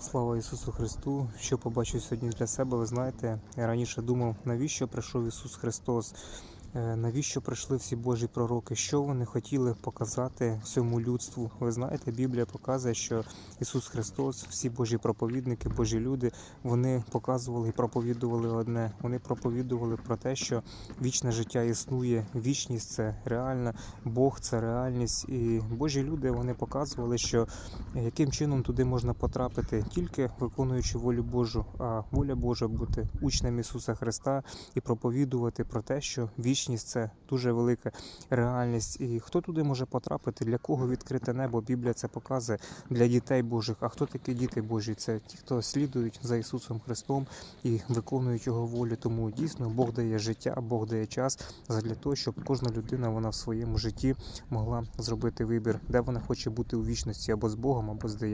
Слава Ісусу Христу! Що побачив сьогодні для себе, ви знаєте, я раніше думав, навіщо прийшов Ісус Христос, навіщо прийшли всі Божі пророки, що вони хотіли показати всьому людству. Ви знаєте, Біблія показує, що Ісус Христос, всі Божі проповідники, Божі люди, вони показували і проповідували одне. Вони проповідували про те, що вічне життя існує, вічність це реальна, Бог це реальність. І Божі люди вони показували, що яким чином туди можна потрапити, тільки виконуючи волю Божу, а воля Божа бути учнем Ісуса Христа і проповідувати про те, що вічність це дуже велика реальність. І хто туди може потрапити, для кого відкрите небо? Біблія це показує для дітей Божих. А хто такі діти Божі? Це ті, хто слідують за Ісусом Христом і виконують Його волю. Тому дійсно Бог дає життя, Бог дає час для того, щоб кожна людина вона в своєму житті могла зробити вибір, де вона хоче бути у вічності або з Богом, або з дияволом.